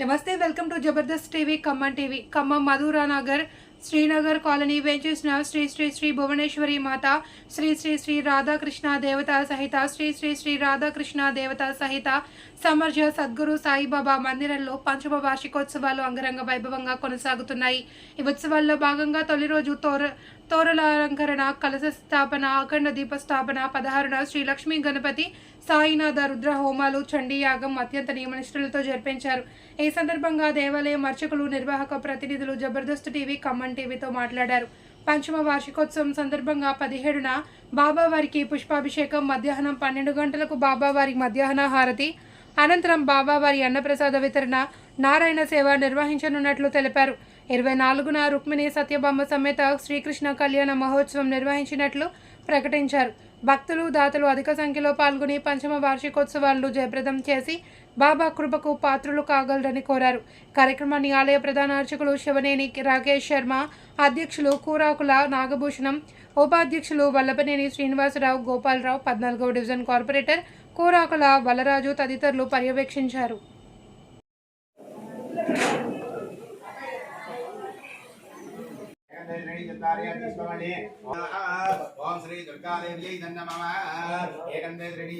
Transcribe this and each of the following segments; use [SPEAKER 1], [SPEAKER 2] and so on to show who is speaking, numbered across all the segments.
[SPEAKER 1] నమస్తే welcome to Jabardasth TV Khammam TV. Khammam Madhuranagar Srinagar colony వేంచేసిన Shri Shri Shri Bhuvaneshwari మాత శ్రీ శ్రీ శ్రీ రాధాకృష్ణ దేవత సహిత శ్రీ శ్రీ శ్రీ రాధాకృష్ణ దేవత సహిత సమర్జ సద్గురు సాయిబాబా మందిరంలో పంచమ వార్షికోత్సవాలు అంగరంగ వైభవంగా కొనసాగుతున్నాయి. ఈ ఉత్సవాల్లో భాగంగా తొలి రోజు తోర తోరల అలంకరణ కలశ స్థాపన అఖండ దీప స్థాపన పదహారున శ్రీ లక్ష్మీ గణపతి సాయినాథ రుద్ర హోమాలు చండీయాగం అత్యంత నియమనిష్ఠులతో జరిపించారు. ఈ సందర్భంగా దేవాలయం అర్చకులు నిర్వాహక ప్రతినిధులు జబర్దస్త్ టీవీ ఖమ్మం టీవీతో మాట్లాడారు. పంచమ వార్షికోత్సవం సందర్భంగా పదిహేడున బాబావారికి పుష్పాభిషేకం మధ్యాహ్నం పన్నెండు గంటలకు బాబావారి మధ్యాహ్న హారతి అనంతరం బాబావారి అన్నప్రసాద వితరణ నారాయణ సేవ నిర్వహించనున్నట్లు తెలిపారు. ఇరవై నాలుగున రుక్మిణి సత్యభామ సమేత శ్రీకృష్ణ కళ్యాణ మహోత్సవం నిర్వహించినట్లు ప్రకటించారు. భక్తులు దాతలు అధిక సంఖ్యలో పాల్గొని పంచమ వార్షికోత్సవాలను జయప్రదం చేసి బాబా కృపకు పాత్రులు కాగలరని కోరారు. కార్యక్రమాన్ని ఆలయ ప్రధాన అర్చకులు శివనేని రాకేష్ శర్మ అధ్యక్షులు కూరాకుల నాగభూషణం ఉపాధ్యక్షులు వల్లభనేని శ్రీనివాసరావు గోపాలరావు పద్నాలుగవ డివిజన్ కార్పొరేటర్ కూరాకుల వలరాజు తదితరులు పర్యవేక్షించారు.
[SPEAKER 2] ஓம் ஸ்ரீ துர்காதேவியை தன்னம ஏகந்தே திருடி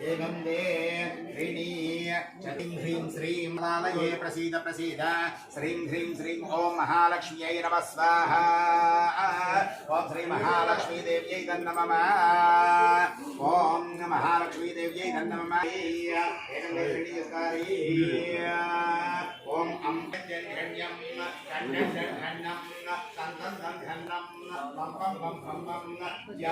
[SPEAKER 2] एवं वे ऋणी चटिं ह्रीं श्रीं लालये प्रसीद प्रसीद। श्री ह्रीं श्रीं ॐ महालक्ष्म्यै नमः स्वाहा। ॐ श्री महालक्ष्मीदेव्यै तन्नमः। ॐ महालक्ष्मीदेव्यै तन्नमः। एवं वे ऋणीयकारी ॐ अम्बन्यं षण्णं सन्तं सन्धन्नं पं पं पं पं पं य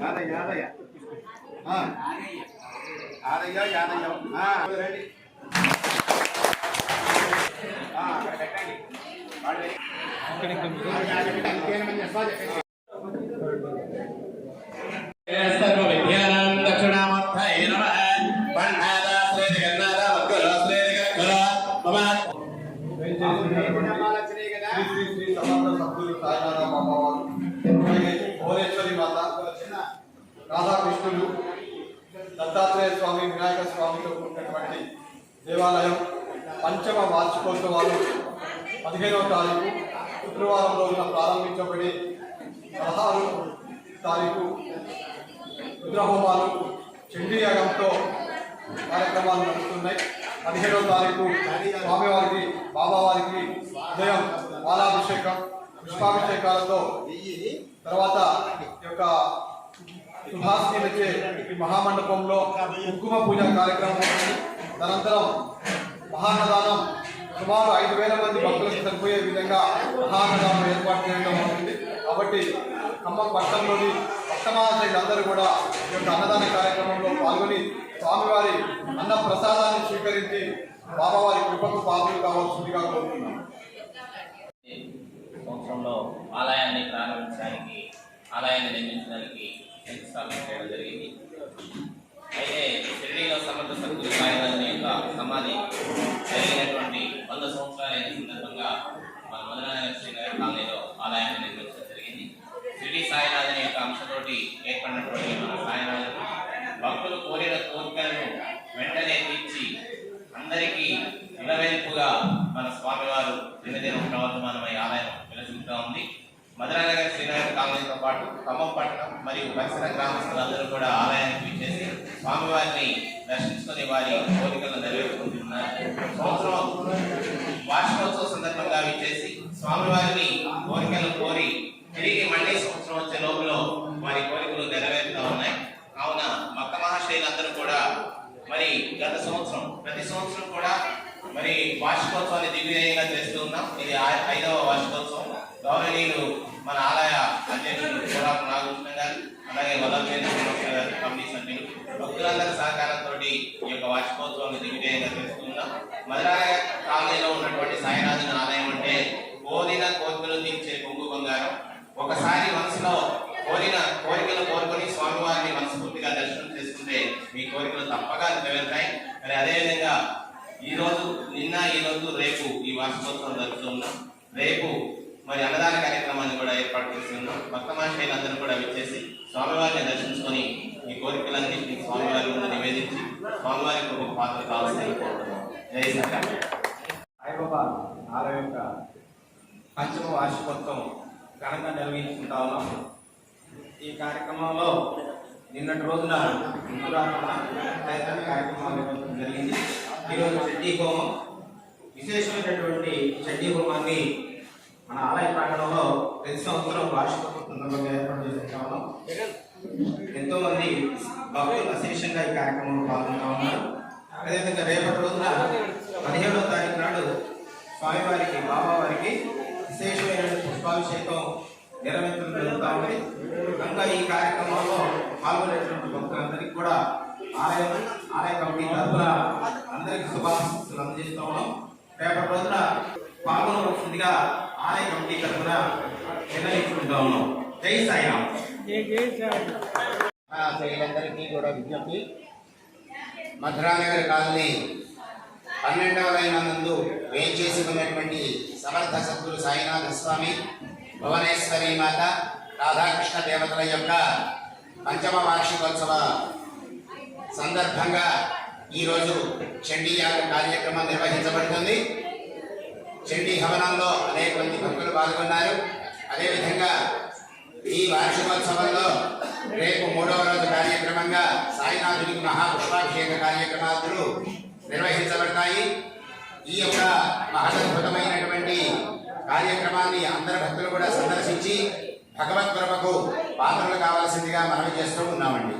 [SPEAKER 2] యాదయ్య యాదయ్య యాదయ్య యాదయ్య రండి ఆ, అక్కడ పెట్టండి వాళ్ళు ఇంకేమైనా మంది అస్సలు చెప్పండి సర్వవిద్యానాం
[SPEAKER 3] సమర్థ సద్గురు అమ్మవారు అలాగే భువనేశ్వరి మాత రాధాకృష్ణులు దత్తాత్రేయ స్వామి వినాయక స్వామితో ఉన్నటువంటి దేవాలయం పంచమ వార్షికోత్సవాలు పదిహేనవ తారీఖు శుక్రవారం రోజున ప్రారంభించబడి పదహారు తారీఖు రుద్రహోమాలు చండీయాగంతో కార్యక్రమాలు నడుస్తున్నాయి. పదిహేడవ తారీఖు స్వామివారికి బాబావారికి ఉదయం బాలాభిషేకం పుష్పాభిషేకాలతో తర్వాత ఈ యొక్క సుభాషిణి వచ్చే ఈ మహామండపంలో కుంకుమ పూజ కార్యక్రమం అనంతరం తదనంతరం మహాన్నదానం సుమారు ఐదు వేల మంది భక్తులకు సరిపోయే విధంగా మహాన్నదానం ఏర్పాటు చేయడం అవుతుంది కాబట్టి ఖమ్మం పట్టణంలోని పట్టణాచార్యులందరూ కూడా ఈ యొక్క అన్నదాన కార్యక్రమంలో పాల్గొని స్వామివారి అన్న ప్రసాదాన్ని స్వీకరించి బాబావారి కృపకు పాత్రలు కావాల్సిందిగా కోరుతున్నాం
[SPEAKER 4] సంవత్సరంలో ఆలయాన్ని ప్రారంభించడానికి ఆలయాన్ని నిర్మించడానికి శంకుస్థాపన చేయడం జరిగింది. అయితే షిరిడీలో సమర్థ సద్గురు సాయినాథుని యొక్క సమాధి జరిగినటువంటి వంద సంవత్సరాలైన సందర్భంగా మన మధురనగర్ శ్రీనగర్ కాలనీలో ఆలయాన్ని నిర్మించడం జరిగింది. షిరిడి సాయినాథుని యొక్క అంశతోటి ఏర్పడినటువంటి మన సాయినాథుడు భక్తులు కోరిన కోరికలను వెంటనే తీర్చి అందరికీ నిలవేల్పుగా మన స్వామివారు దినదిన ప్రవర్తమానమై ఆలయం జరుగుతూ ఉంది. మధురానగర్ శ్రీనగర్ కాలనీతో పాటు ఖమ్మం పట్టణం మరియు పరిసర గ్రామస్తులందరూ కూడా ఆలయానికి విచ్చేసి స్వామివారిని దర్శించుకుని వారి కోరికలను నెరవేర్చుకుంటున్నారు. సంవత్సరం వార్షికోత్సవ సందర్భంగా విచ్చేసి స్వామివారిని కోరికలను కోరి తిరిగి మళ్ళీ సంవత్సరం వచ్చే లోపల వారి కోరికలు నెరవేరుతూ ఉన్నాయి. కావున మక్క మహాశైలందరూ కూడా మరి గత సంవత్సరం ప్రతి సంవత్సరం కూడా మరి వార్షికోత్సవాన్ని దివ్యంగా చేస్తూ ఉన్నాం. ఇది ఐదవ వార్షికోత్సవం. నీరు మన ఆలయ అధ్యక్షులు నాగకృష్ణ గారు అలాగే వల్లభేంద్ర కమిటీ సభ్యులు భక్తులందరి సహకారంతో ఈ యొక్క వార్షికోత్సవాన్ని దిగ్విజయంగా తెలుసుకున్నాం మధురాయ కాలనీలో ఉన్నటువంటి సాయినాథుని ఆలయం అంటే కోరిన కోరికలు తీర్చే పొంగు బంగారం. ఒకసారి మనసులో కోరిన కోరికలు కోరుకొని స్వామివారిని మనస్ఫూర్తిగా దర్శనం చేసుకుంటే మీ కోరికలు తప్పగా నెరవేరుతాయి. మరి అదేవిధంగా ఈరోజు నిన్న ఈ రోజు రేపు ఈ వార్షికోత్సవం జరుగుతున్నాం రేపు మరి అన్నదాన కార్యక్రమాన్ని కూడా ఏర్పాటు చేస్తున్నాం భక్త మహాశైలందరూ కూడా విచ్చేసి స్వామివారిని దర్శించుకొని మీ కోరికలన్నింటినీ స్వామివారి ముందు నివేదించి స్వామివారికి ఒక పాత్ర కావాల్సింది కోరుతున్నాం జై శ్రీరామ్.
[SPEAKER 5] సాయిబాబా ఆలయం యొక్క పంచమ వార్షికోత్సవం ఘనంగా నిర్వహించుకుంటా ఉన్నాం. ఈ కార్యక్రమంలో నిన్నటి రోజున కార్యక్రమాలు జరిగింది. ఈరోజు చడ్డీ హోమం. విశేషమైనటువంటి చడ్డీ హోమాన్ని మన ఆలయ ప్రాంగణంలో ప్రతి సంవత్సరం వార్షిక సందర్భంగా ఏర్పాటు చేసుకుంటా ఉన్నాం. ఎంతో మంది భక్తులు అశేషంగా ఈ కార్యక్రమంలో పాల్గొంటా ఉన్నారు. అదేవిధంగా రేపటి రోజున పదిహేడవ తారీఖు నాడు స్వామివారికి బాబావారికి విశేషమైన పుష్పాభిషేకం నిర్వహించడం జరుగుతూ ఉంది. కనుక ఈ కార్యక్రమంలో పాల్గొనేటువంటి భక్తులందరికీ కూడా ఆలయం ఆలయ కమిటీ తరఫున అందరికీ శుభాశిస్సులు అందజేస్తూ ఉన్నాం. రేపటి రోజున పాల్గొనవలసిందిగా ఆలయ కమిటీ తరఫున నిర్ణయించుకుంటా ఉన్నాం జై సాయిరామ్
[SPEAKER 2] స్త్రీలందరికీ కూడా విజ్ఞప్తి. మధురానగర్ కాలనీ పన్నెండవ లైన్ నందు వేంచేసి ఉన్నటువంటి సమర్థ సద్గురు సాయినాథ స్వామి భువనేశ్వరి మాత రాధాకృష్ణ దేవతల యొక్క పంచమ వార్షికోత్సవ సందర్భంగా ఈరోజు చండీ యాగ కార్యక్రమం నిర్వహించబడుతుంది. చెండీ హవనంలో అనేక మంది భక్తులు పాల్గొన్నారు. అదేవిధంగా ఈ వార్షికోత్సవంలో రేపు మూడవ రోజు కార్యక్రమంగా సాయినాథునికి మహాపుష్పాభిషేక కార్యక్రమాలు నిర్వహించబడతాయి. ఈ యొక్క మహదద్భుతమైనటువంటి కార్యక్రమాన్ని అందరు భక్తులు కూడా సందర్శించి భగవత్ కృపకు పాత్రలు కావాల్సిందిగా మనవి చేస్తూ ఉన్నామండి.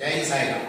[SPEAKER 2] జై సాయిరామ్